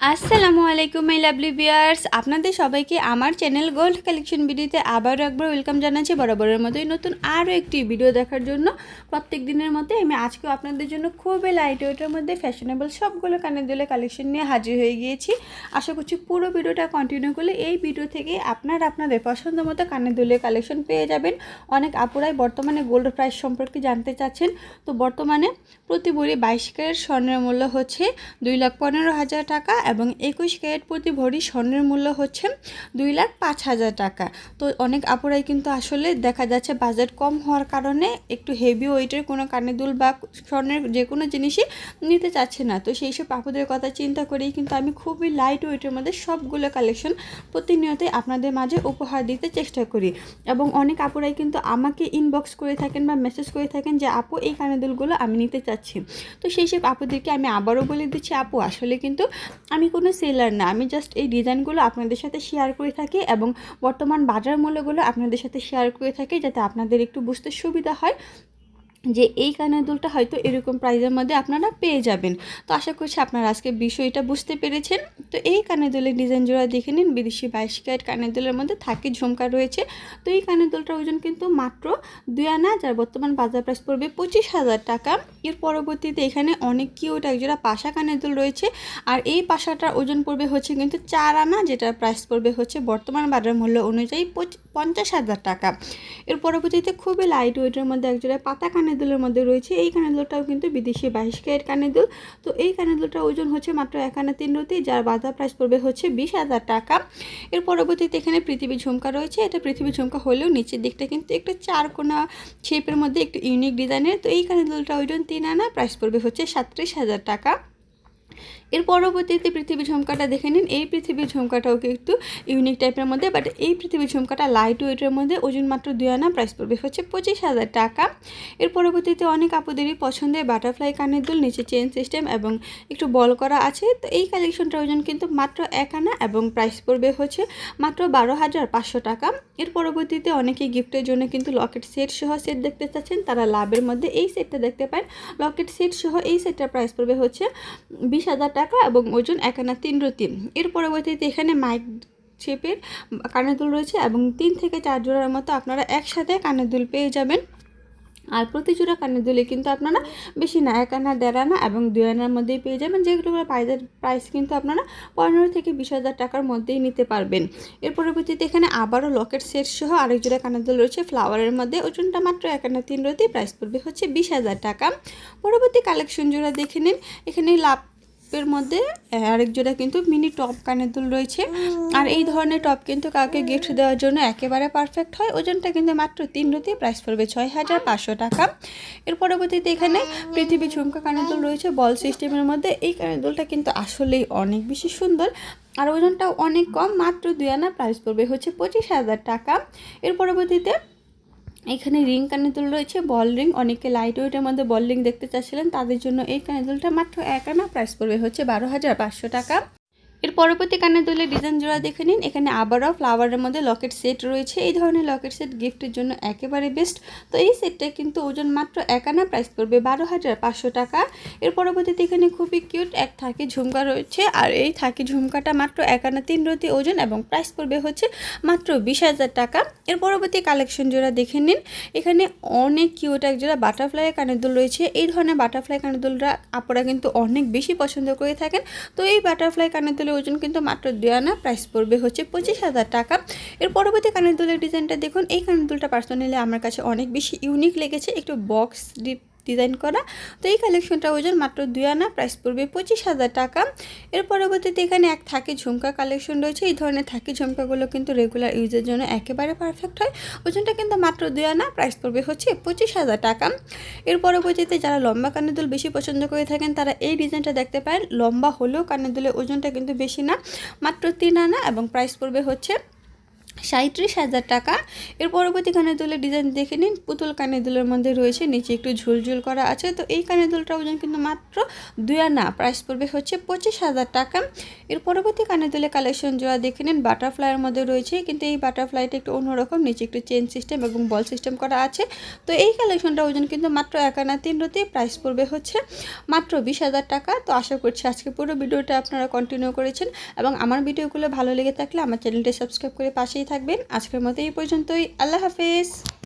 আসসালামু আলাইকুম my lovely বিয়ার্স আপনাদের সবাইকে আমার চ্যানেল গোল্ড কালেকশন ভিডিওতে আবারও একবার ওয়েলকাম জানাচ্ছি। বরাবরের মতোই নতুন আরও একটি ভিডিও দেখার জন্য প্রত্যেক দিনের মতো আমি আজকেও আপনাদের জন্য খুবই লাইট ওয়েটের মধ্যে ফ্যাশনেবল সবগুলো কানের দোলে কালেকশন নিয়ে হাজির হয়ে গিয়েছি। আশা করছি পুরো ভিডিওটা কন্টিনিউ করলে এই ভিডিও থেকে আপনার আপনাদের পছন্দ মতো কানের দোলে কালেকশন পেয়ে যাবেন। অনেক আপুরাই বর্তমানে গোল্ড প্রাইস সম্পর্কে জানতে চাচ্ছেন। তো বর্তমানে প্রতি ভরি বাইশ ক্যারেট স্বর্ণের মূল্য হচ্ছে দুই লাখ পনেরো হাজার টাকা এবং একুশ ক্যারেট প্রতি ভরি স্বর্ণের মূল্য হচ্ছে দুই লাখ পাঁচ হাজার টাকা। তো অনেক আপুরাই কিন্তু আসলে দেখা যাচ্ছে বাজেট কম হওয়ার কারণে একটু হেভি ওয়েটের কোনো কানে দুল বা স্বর্ণের যে কোনো জিনিসই নিতে চাচ্ছে না। তো সেই সব আপুদের কথা চিন্তা করেই কিন্তু আমি খুবই লাইট ওয়েটের মধ্যে সবগুলো কালেকশন প্রতিনিয়তই আপনাদের মাঝে উপহার দিতে চেষ্টা করি। এবং অনেক আপুরাই কিন্তু আমাকে ইনবক্স করে থাকেন বা মেসেজ করে থাকেন যে, আপু, এই কানে দুলগুলো আমি নিতে চাচ্ছি। তো সেই সব আপুদেরকে আমি আবারও বলে দিচ্ছি, আপু, আসলে কিন্তু আমি কোনো সেলার না, আমি জাস্ট এই ডিজাইনগুলো আপনাদের সাথে শেয়ার করে থাকি এবং বর্তমান বাজার মূল্যগুলো আপনাদের সাথে শেয়ার করে থাকি যাতে আপনাদের একটু বুঝতে সুবিধা হয়। যে এই কানের দুলটা হয়তো এরকম প্রাইজের মধ্যে আপনারা পেয়ে যাবেন। তো আশা করছি আপনারা আজকে বিষয়টা বুঝতে পেরেছেন। তো এই কানের দুলের ডিজাইন জোড়া দেখে নিন। বিদেশি বাইশ ক্যারেট কানের দুলের মধ্যে থাকে ঝুমকা রয়েছে। তো এই কানের দুলটার ওজন কিন্তু মাত্র দুই আনা, যার বর্তমান বাজার প্রাইস পড়বে পঁচিশ হাজার টাকা। এর পরবর্তীতে এখানে অনেক কিউট একজোড়া পাশা কানের দুল রয়েছে। আর এই পাশাটার ওজন পড়বে হচ্ছে কিন্তু চার আনা, যেটার প্রাইস পড়বে হচ্ছে বর্তমান বাজার মূল্য অনুযায়ী পঞ্চাশ হাজার টাকা। এর পরবর্তীতে খুবই লাইট ওয়েটের মধ্যে একজোড়া পাতা কানের কানের দুলের মধ্যে রয়েছে। এই কানের দুলটাও কিন্তু বিদেশি বাইশ ক্যারেট কানের দুল তো এই কানের দুলটার ওজন হচ্ছে মাত্র এক আনা তিন রতি, যার বাজার প্রাইস পড়বে হচ্ছে বিশ হাজার টাকা। এর পরবর্তীতে এখানে পৃথিবী ঝুমকা রয়েছে। এটা পৃথিবী ঝুমকা হলেও নিচের দিকটা কিন্তু একটু চার কোনা শেপের মধ্যে একটু ইউনিক ডিজাইনের তো এই কানের দুলটা ওজন তিন আনা প্রাইস পড়বে হচ্ছে সাতত্রিশ হাজার টাকা। এর পরবর্তীতে পৃথিবী ঝুমকাটা দেখে নিন। এই পৃথিবীর ঝুমকাটাও কিন্তু ইউনিক টাইপের মধ্যে বাট এই পৃথিবীর ঝুমকাটা লাইট ওয়েটের মধ্যে ওজন মাত্র দুই আনা প্রাইস পড়বে হচ্ছে পঁচিশ হাজার টাকা। এর পরবর্তীতে অনেক আপুদেরই পছন্দের বাটারফ্লাই কানের দুল, নিচে চেন সিস্টেম এবং একটু বল করা আছে। তো এই কালেকশনটার ওজন কিন্তু মাত্র এক আনা এবং প্রাইস পড়বে হচ্ছে মাত্র বারো হাজার পাঁচশো টাকা। এর পরবর্তীতে অনেকে গিফটের জন্য কিন্তু লকেট সেট সহ সেট দেখতে চাচ্ছেন, তারা লাভের মধ্যে এই সেটটা দেখতে পান লকেট সেট সহ এই সেটটার প্রাইস পড়বে হচ্ছে বিশ হাজার টাকা এবং ওজন এক আনা তিন রতি এর পরবর্তীতে এখানে মাইক শেপের কানের দুল রয়েছে এবং তিন থেকে চার জোড়ার মতো আপনারা একসাথে কানের দুল পেয়ে যাবেন। আর প্রতি জোড়া কানের দুলে কিন্তু আপনারা বেশি না, এক আনা, দেড় আনা এবং দুই আনার মধ্যেই পেয়ে যাবেন। যেগুলো প্রাইজের প্রাইস কিন্তু আপনারা পনেরো থেকে বিশ হাজার টাকার মধ্যেই নিতে পারবেন। এর পরবর্তীতে এখানে আবারও লকেট সেট সহ আরেক জোড়া কানের দুল রয়েছে। ফ্লাওয়ারের মধ্যে ওজনটা মাত্র এক আনা তিন রতি, প্রাইস পড়বে হচ্ছে বিশ হাজার টাকা। পরবর্তী কালেকশন জোড়া দেখে নিন। এখানে লাভ টপের মধ্যে আরেক জোড়া কিন্তু মিনি টপ কানের দুল রয়েছে আর এই ধরনের টপ কিন্তু কাউকে গিফট দেওয়ার জন্য একেবারে পারফেক্ট হয়। ওজনটা কিন্তু মাত্র তিন রুতি প্রাইস পড়বে ছয় হাজার পাঁচশো টাকা। এর পরবর্তীতে এখানে পৃথিবী ঝুমকা কানের দুল রয়েছে বল সিস্টেমের মধ্যে। এই কানের দুলটা কিন্তু আসলেই অনেক বেশি সুন্দর। আর ওজনটাও অনেক কম মাত্র দুই আনা প্রাইস পড়বে হচ্ছে পঁচিশ হাজার টাকা। এর পরবর্তীতে এখানে রিং কানেদুল রয়েছে, বল রিং। অনেকে লাইট ওয়েটের মধ্যে বল রিং দেখতে চাচ্ছিলেন, তাদের জন্য এই কানেদুলটা মাত্র এক আনা। প্রাইস পড়বে হচ্ছে বারো হাজার পাঁচশো টাকা। এর পরবর্তী কানের দুলের ডিজাইন জোড়া দেখে নিন। এখানে আবারও ফ্লাওয়ারের মধ্যে লকেট সেট রয়েছে। এই ধরনের লকেট সেট গিফটের জন্য একেবারে বেস্ট তো এই সেটটা কিন্তু ওজন মাত্র এক আনা প্রাইস পড়বে বারো হাজার পাঁচশো টাকা। এর পরবর্তীতে এখানে খুবই কিউট এক থাকি ঝুমকা রয়েছে। আর এই থাকি ঝুমকাটা মাত্র এক আনা তিন রতি ওজন এবং প্রাইস পড়বে হচ্ছে মাত্র বিশ হাজার টাকা। এর পরবর্তী কালেকশন জোড়া দেখে নিন। এখানে অনেক কিউট এক জোড়া বাটারফ্লাই কানের দুল রয়েছে। এই ধরনের বাটারফ্লাই কানের দুলরা আপনারা কিন্তু অনেক বেশি পছন্দ করে থাকেন। তো এই বাটারফ্লাই কানের দুল ওজন কিন্তু মাত্র দুই আনা প্রাইস পড়বে হচ্ছে পঁচিশ হাজার টাকা। এর পরবর্তী কানের দুলের ডিজাইনটা দেখুন। এই কানের দুলটা পার্সোনালি আমার কাছে অনেক বেশি ইউনিক লেগেছে। একটু বক্স ডিপ ডিজাইন করা। তো এই কালেকশনটা ওজন মাত্র দুই আনা প্রাইস পড়বে পঁচিশ হাজার টাকা। এর পরবর্তীতে এখানে এক থাকি ঝুমকা কালেকশন রয়েছে। এই ধরনের থাকি ঝুমকাগুলো কিন্তু রেগুলার ইউজের জন্য একেবারে পারফেক্ট হয়। ওজনটা কিন্তু মাত্র দুই আনা প্রাইস পড়বে হচ্ছে পঁচিশ হাজার টাকা। এর পরবর্তীতে যারা লম্বা কানের দুল বেশি পছন্দ করে থাকেন, তারা এই ডিজাইনটা দেখতে পারেন। লম্বা হলেও কানের দুলের ওজনটা কিন্তু বেশি না, মাত্র তিন আনা এবং প্রাইস পড়বে হচ্ছে সাঁত্রিশ হাজার টাকা। এর পরবর্তী কানের দুলের ডিজাইন দেখে নিন। পুতুল কানের দুলের মধ্যে রয়েছে, নিচে একটু ঝুলঝুল করা আছে। তো এই কানের দুলটার ওজন কিন্তু মাত্র দুই আনা। প্রাইস পড়বে হচ্ছে পঁচিশ হাজার টাকা। এর পরবর্তী কানের দুলের কালেকশন জোড়া দেখে নিন। বাটারফ্লাইয়ের মধ্যে রয়েছে, কিন্তু এই বাটারফ্লাইটা একটু অন্যরকম। নিচে একটু চেন সিস্টেম এবং বল সিস্টেম করা আছে। তো এই কালেকশনটা ওজন কিন্তু মাত্র এক আনা তিন রতি। প্রাইস পড়বে হচ্ছে মাত্র বিশ হাজার টাকা। তো আশা করছি আজকে পুরো ভিডিওটা আপনারা কন্টিনিউ করেছেন। এবং আমার ভিডিওগুলো ভালো লেগে থাকলে আমার চ্যানেলটি সাবস্ক্রাইব করে পাশেই থাকবেন। আজকের মতো এই পর্যন্তই। আল্লাহ হাফেজ।